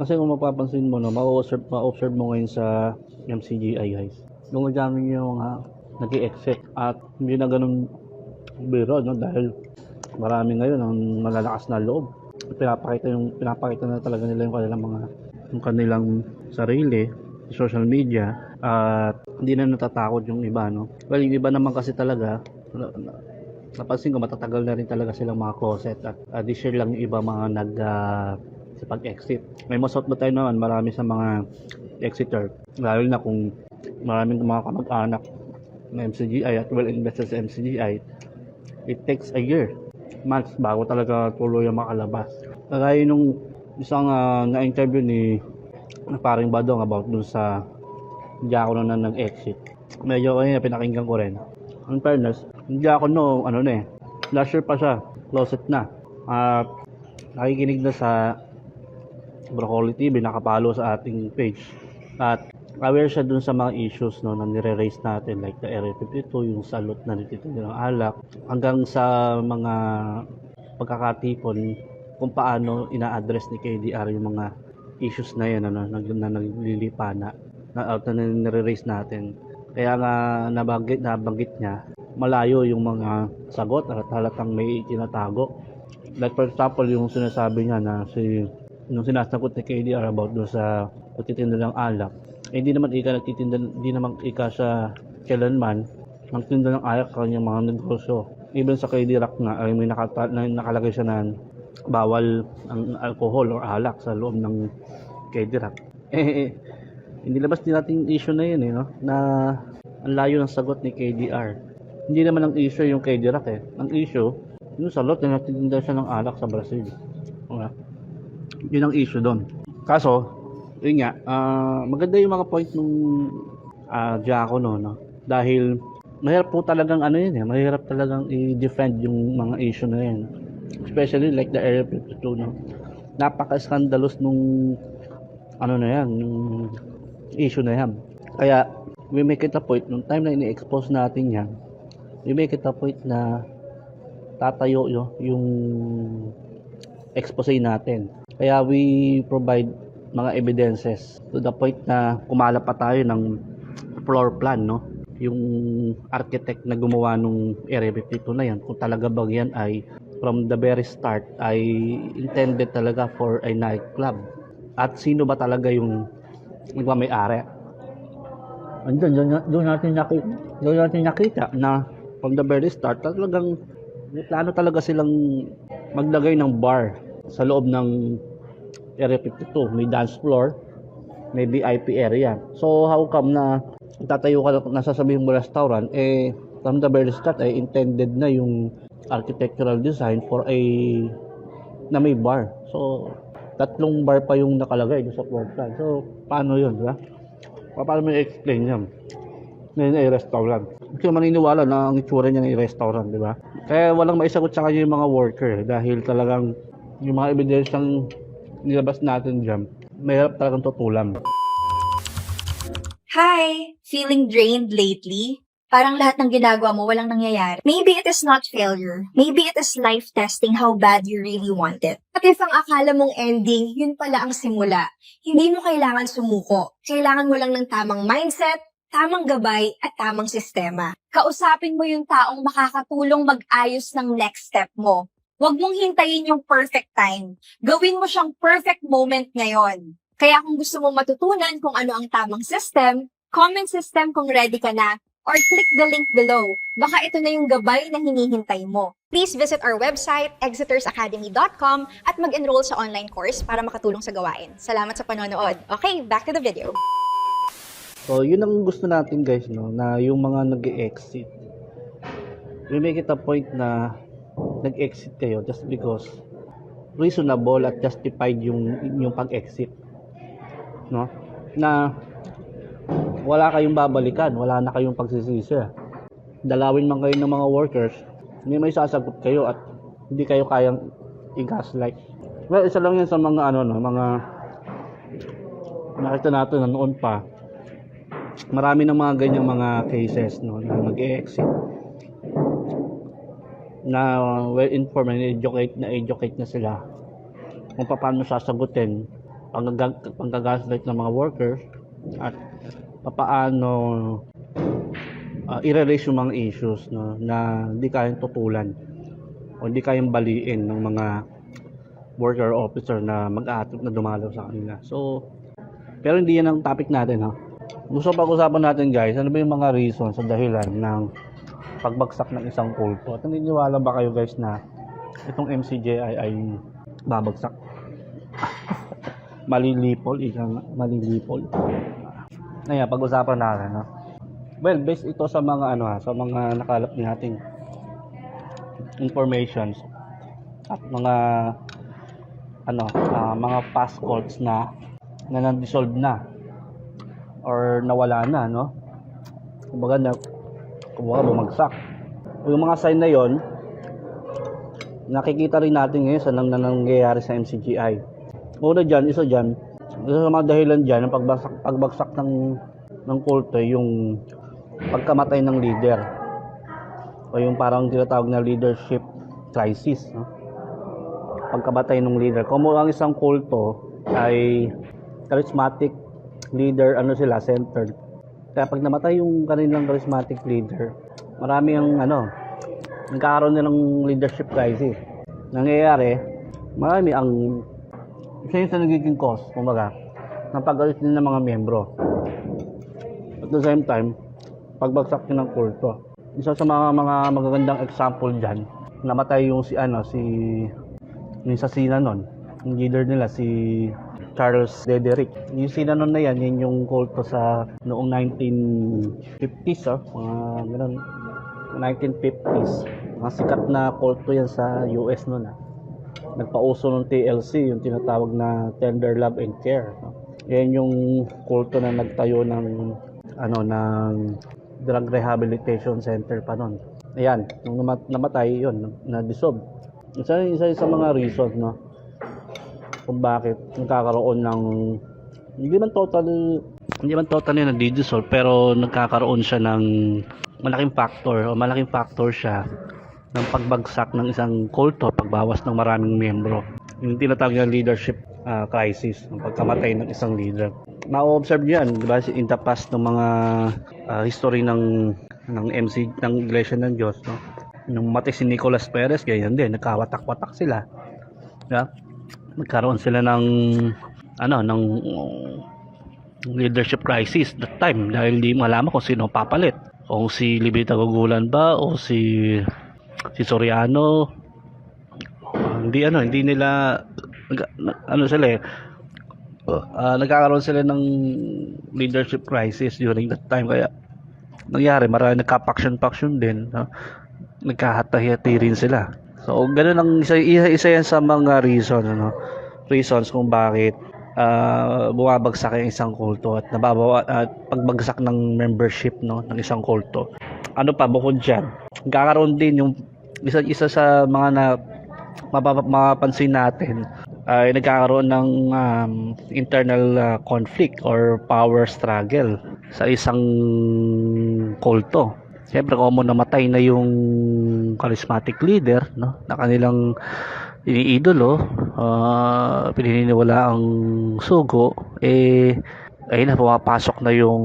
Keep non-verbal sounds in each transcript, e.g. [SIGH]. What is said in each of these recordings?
Kasi kung mapapansin mo, no, ma-observe, ma-observe mo ngayon sa MCGI guys. Yung dami yung mga nag exit at hindi na ganun biro, no? Dahil marami ngayon ang malalakas na loob. Pinapakita yung pinapakita na talaga nila yung kanilang mga yung kanilang sarili sa social media at hindi na natatakot yung iba, no? Well, yung iba naman kasi talaga na- na- napansin ko matatagal na rin talaga silang mga closet at uh, this year lang yung iba mga nag ah, sa pag-exit. May most of the naman marami sa mga exiter lalo na kung maraming mga kamag-anak na MCGI at well invested sa MCGI it takes a year months bago talaga tuloy ang makalabas. Kagaya nung isang ah, na-interview ni paring Badong about dun sa Diakono na nag-exit. Medyo ayun, pinakinggan ko rin. In fairness, hindi ako no, ano na eh, last year pa siya, closet na. At nakikinig na sa Broccoli TV, nakapalo sa ating page. At aware siya dun sa mga issues no, na nire-raise natin like the Area 52, yung salot na nititinda ng alak, hanggang sa mga pagkakatipon kung paano ina-address ni KDR yung mga issues na yan ano, nag, na naglilipana na out na nire-raise natin. Kaya nga nabanggit, nabanggit niya, malayo yung mga sagot at halatang may tinatago. Like for example, yung sinasabi niya na si yung sinasagot ni KDR about doon sa pagtitinda ng alak, eh, hindi naman ika nagtitinda, hindi naman ika sa kailanman magtinda ng alak sa kanyang mga negosyo. Even sa KD Rock nga, ay may nakata, na, nakalagay siya na bawal ang alcohol or alak sa loob ng KD Rock. [LAUGHS] Eh, hindi labas din natin issue na yun eh, no? na ang layo ng sagot ni KDR. Hindi naman ang issue yung KD Rock eh. Ang issue, yung salot na nagtitinda siya ng alak sa Brazil. Okay? Yun ang issue doon. Kaso, yun nga, ah, maganda yung mga point nung uh, Giacono, no? Dahil mahirap po talagang ano yun eh, mahirap talagang i-defend yung mga issue na yun. Especially like the Area 52, no? Napaka-scandalous nung ano na yan, yung issue na yan. Kaya, we make it a point, nung time na ini-expose natin yan, we make it a point na tatayo yo, yung expose natin. Kaya we provide mga evidences to the point na kumala tayo ng floor plan, no? Yung architect na gumawa nung Area 52 na yan, kung talaga ba yan ay from the very start ay intended talaga for a nightclub. At sino ba talaga yung nagmamayari? Andun, doon, doon natin nakita, doon natin nakita na from the very start talagang may plano talaga silang maglagay ng bar sa loob ng Area 52. May dance floor, may VIP area. So how come na tatayo ka na sasabihin mo restaurant, eh from the very start ay intended na yung architectural design for a na may bar. So tatlong bar pa yung nakalagay sa floor plan. So paano yun, di ba? Pa- Paano mo i-explain yan? Na yun ay restaurant. Kasi maniniwala na ang itsura niya ay restaurant, di ba? Kaya walang maisagot sa kanya yung mga worker eh, dahil talagang yung mga ebidensyang nilabas natin dyan, mahirap talagang tutulan. Hi! Feeling drained lately? Parang lahat ng ginagawa mo walang nangyayari. Maybe it is not failure. Maybe it is life testing how bad you really want it. At if ang akala mong ending, yun pala ang simula. Hindi mo kailangan sumuko. Kailangan mo lang ng tamang mindset, tamang gabay, at tamang sistema. Kausapin mo yung taong makakatulong mag-ayos ng next step mo. Huwag mong hintayin yung perfect time. Gawin mo siyang perfect moment ngayon. Kaya kung gusto mong matutunan kung ano ang tamang system, comment system kung ready ka na, or click the link below. Baka ito na yung gabay na hinihintay mo. Please visit our website, exitersacademy.com at mag-enroll sa online course para makatulong sa gawain. Salamat sa panonood. Okay, back to the video. So, yun ang gusto natin guys, no, na yung mga nag exit we make it a point na nag-exit kayo just because reasonable at justified yung yung pag-exit. No? Na wala kayong babalikan, wala na kayong pagsisisi. Dalawin man kayo ng mga workers, hindi may sasagot kayo at hindi kayo kayang i-gaslight. Well, isa lang yan sa mga ano no, mga nakita natin na noon pa marami ng mga ganyang mga cases no na nag-exit na well informed na educate na educate na sila kung paano sasagutin panggagaslight ng mga workers at papaano uh, i-release yung mga issues no, na hindi kayang tutulan o hindi kayang baliin ng mga worker or officer na mag-aatip na dumalaw sa kanila. So, pero hindi yan ang topic natin ha. Gusto pag-usapan natin guys, ano ba yung mga reasons sa dahilan ng pagbagsak ng isang kulto? At naniniwala ba kayo guys na itong MCJI ay babagsak? [LAUGHS] malilipol, ika nga, malilipol. Ayan, pag-usapan natin, no? Well, based ito sa mga ano ha, sa mga nakalap nating informations at mga ano, ah, mga past calls na na na-dissolve na or nawala na, no? Kumbaga na kumbaga bumagsak. Yung mga sign na yon nakikita rin natin ngayon sa nang nangyayari sa MCGI. Una dyan, isa dyan, isa sa mga dahilan dyan ng pagbagsak, pagbagsak ng, ng kulto, yung pagkamatay ng leader. O yung parang tinatawag na leadership crisis. No? Pagkamatay ng leader. Kung ang isang kulto ay charismatic leader, ano sila, centered. Kaya pag namatay yung kanilang charismatic leader, marami ang ano, nagkakaroon na ng leadership crisis. Nangyayari, marami ang isa yun sa nagiging cause, kumbaga, ng pag-alis din ng mga miyembro. At the same time, pagbagsak din ng kulto. Isa sa mga mga magagandang example dyan, namatay yung si ano, si yung sa Sinanon, yung leader nila, si Charles Dederick. Yung Sinanon na yan, yun yung kulto sa noong 1950s, oh, mga ganun, 1950s. Mga sikat na kulto yan sa US noon, ah nagpauso ng TLC, yung tinatawag na Tender Love and Care. No? Yan yung kulto na nagtayo ng ano ng drug rehabilitation center pa noon. Ayan, nung namat- namatay yun, na-dissolve. Isa, isa sa mga reasons, no? Kung bakit nagkakaroon ng hindi man total hindi man totally nadi-dissolve pero nagkakaroon siya ng malaking factor o malaking factor siya ng pagbagsak ng isang kulto, pagbawas ng maraming miyembro. Yung tinatawag na leadership ah, crisis, ang pagkamatay ng isang leader. Ma-observe niyo yan, di ba, in the past ng mga ah, history ng ng MC ng Iglesia ng Diyos, no? Nung matay si Nicolas Perez, ganyan din, nagkawatak-watak sila. Yeah? Nagkaroon sila ng ano, ng uh, leadership crisis that time dahil di malaman kung sino papalit. Kung si Libita Gugulan ba o si si Soriano hindi ano hindi nila ano sila eh uh, nagkakaroon sila ng leadership crisis during that time kaya nangyari marami nagka-faction-faction din no? nagkahati-hati rin sila so ganun ang isa, isa, isa yan sa mga reason ano reasons kung bakit uh, bumabagsak yung isang kulto at nababawa at pagbagsak ng membership no ng isang kulto ano pa bukod diyan nagkakaroon din yung isa isa sa mga na mapapa- mapapansin natin ay nagkakaroon ng um, internal uh, conflict or power struggle sa isang kulto. Siyempre, mo namatay na yung charismatic leader, no, na kanilang iniidolo, uh, pininiwala ang sugo, eh, ayun na, pumapasok na yung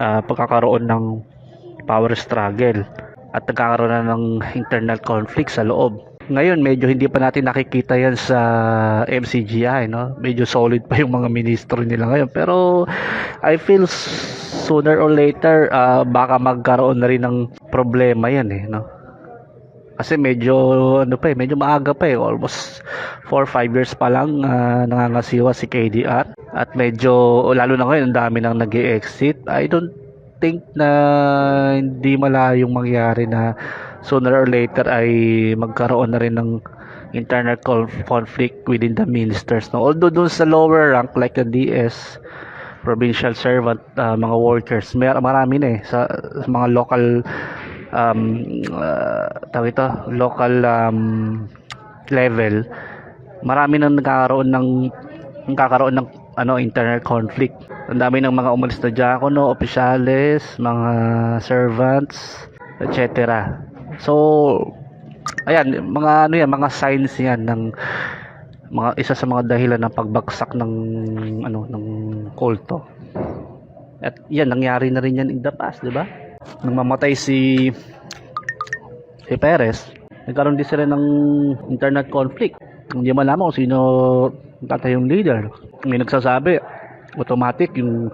ah, pagkakaroon ng power struggle at nagkakaroon na ng internal conflict sa loob. Ngayon, medyo hindi pa natin nakikita yan sa MCGI, no? Medyo solid pa yung mga ministro nila ngayon. Pero I feel sooner or later, ah, baka magkaroon na rin ng problema yan, eh, no? Kasi medyo, ano pa eh, medyo maaga pa eh. Almost 4 or 5 years pa lang ah, nangangasiwa si KDR. At medyo, lalo na ngayon, ang dami nang nag exit I don't think na hindi malayong mangyari na sooner or later ay magkaroon na rin ng internal conf- conflict within the ministers. No? Although dun sa lower rank like the DS, provincial servant, uh, mga workers, may marami na eh sa, sa mga local um, uh, tawag ito, local um, level, marami nang nagkakaroon ng nagkakaroon ng ano internal conflict. Ang dami ng mga umalis na diakono, opisyales, mga servants, etc. So, ayan, mga ano yan, mga signs yan ng mga isa sa mga dahilan ng pagbagsak ng ano ng kulto. At yan nangyari na rin yan in the past, di ba? Nang mamatay si si Perez, nagkaroon din sila ng internet conflict. Hindi malaman kung sino tatay yung leader. May nagsasabi, automatic yung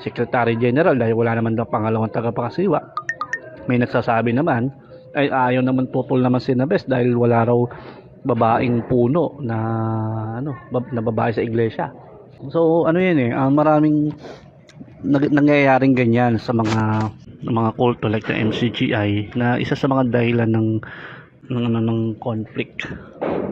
Secretary General dahil wala naman daw pangalawang tagapakasiwa. May nagsasabi naman, ay ayaw naman pupul naman si Nabes dahil wala raw babaeng puno na ano, na babae sa iglesia. So ano yun eh, ah, maraming nag- nangyayaring ganyan sa mga ng mga kulto like the MCGI na isa sa mga dahilan ng ng ano ng conflict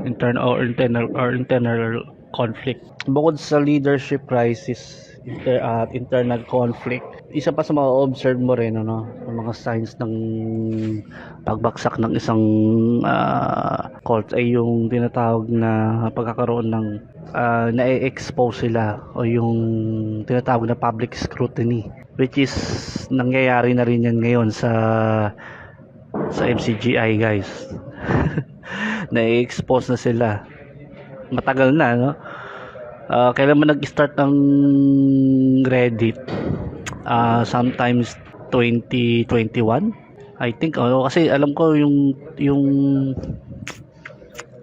internal or internal or internal conflict bukod sa leadership crisis inter, at internal conflict. Isa pa sa mga observe mo rin ano ang mga signs ng pagbagsak ng isang ah, cult ay yung tinatawag na pagkakaroon ng uh, na-expose sila o yung tinatawag na public scrutiny which is nangyayari na rin yan ngayon sa sa MCGI guys. [LAUGHS] Na-expose na sila. Matagal na no Ah, kailan man nag-start ng Reddit? Ah, sometimes 2021 I think oh, kasi alam ko yung yung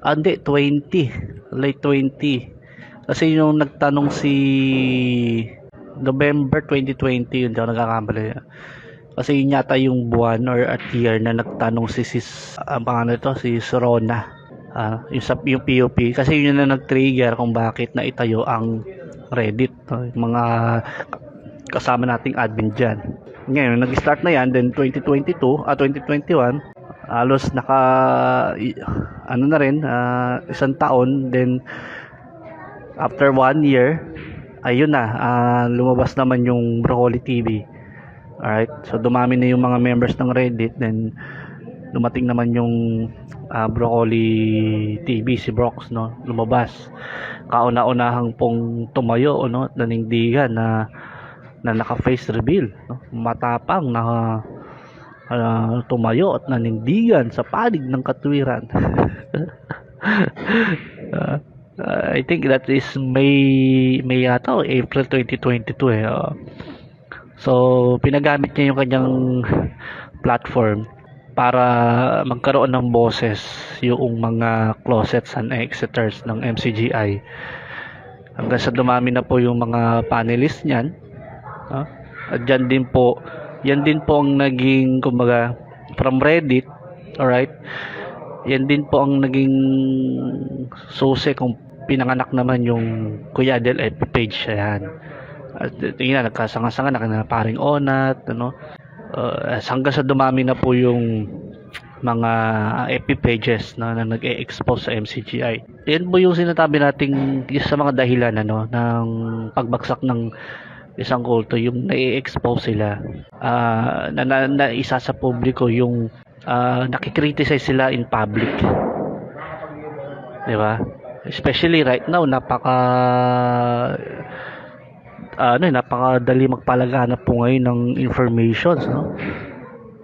ah, hindi 20 late 20 kasi yung nagtanong si November 2020 hindi ako nagkakamali. Kasi yun yata yung buwan or at year na nagtanong si sis ang pangalan nito si Sorona Ah, yung yung POP kasi yun na nag-trigger kung bakit na itayo ang Reddit no? yung mga kasama nating admin dyan. Ngayon nag-start na yan then 2022 at 2021 halos naka ano na rin ah, isang taon then after one year ayun na ah, lumabas naman yung Broccoli TV alright? So dumami na yung mga members ng Reddit then dumating naman yung ah, Broccoli TV si Brox no lumabas kauna-unahang pong tumayo no nanindigan na na naka face reveal no? matapang na ah, tumayo at nanindigan sa panig ng katwiran [LAUGHS] ah, I think that is May May yata o April 2022 eh oo. so pinagamit niya yung kanyang platform para magkaroon ng boses yung mga closets and exiters ng MCGI hanggang sa dumami na po yung mga panelists niyan no? at dyan din po yan din po ang naging kumbaga from Reddit alright? Yan din po ang naging susi kung pinanganak naman yung Kuya Adel FB page ayan. At tingnan na nagkasanga-sanga na na paring onat ano uh, hanggang sa dumami na po yung mga FB pages na, na nag-e-expose sa MCGI. Yan po yung sinasabi nating isa sa mga dahilan ano ng pagbagsak ng isang kulto yung nai-expose sila Ah, na, na, na isa sa publiko yung uh, nakikriticize sila in public. 'Di ba? Especially right now napaka ano, eh, napakadali magpalaganap po ngayon ng informations, no?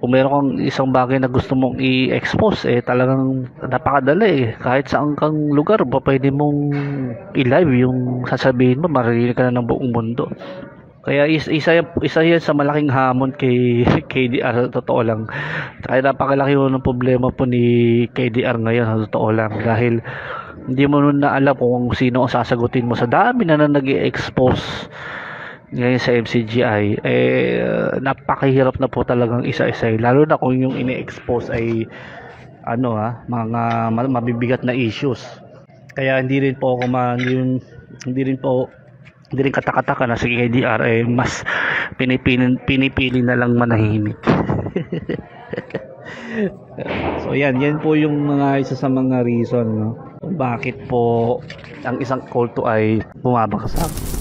Kung meron kang isang bagay na gusto mong i-expose, eh talagang napakadali eh. Kahit saan kang lugar, ba pwede mong i-live yung sasabihin mo, maririnig ka na ng buong mundo. Kaya is, isa, isa yan sa malaking hamon kay [LAUGHS] KDR totoo lang. Kaya napakalaki yun ng problema po ni KDR ngayon totoo lang. Dahil hindi mo nun na alam kung sino ang sasagutin mo. Sa dami na na nag expose ngayon sa MCGI eh napakahirap na po talagang isa-isa lalo na kung yung ini-expose ay ano ha mga ma- mabibigat na issues. Kaya hindi rin po ako ma, hindi, hindi rin po hindi rin katakataka na si KDR eh mas pinipili, pinipili na lang manahimik [LAUGHS] so yan yan po yung mga isa sa mga reason no? Bakit po ang isang kulto ay bumabagsak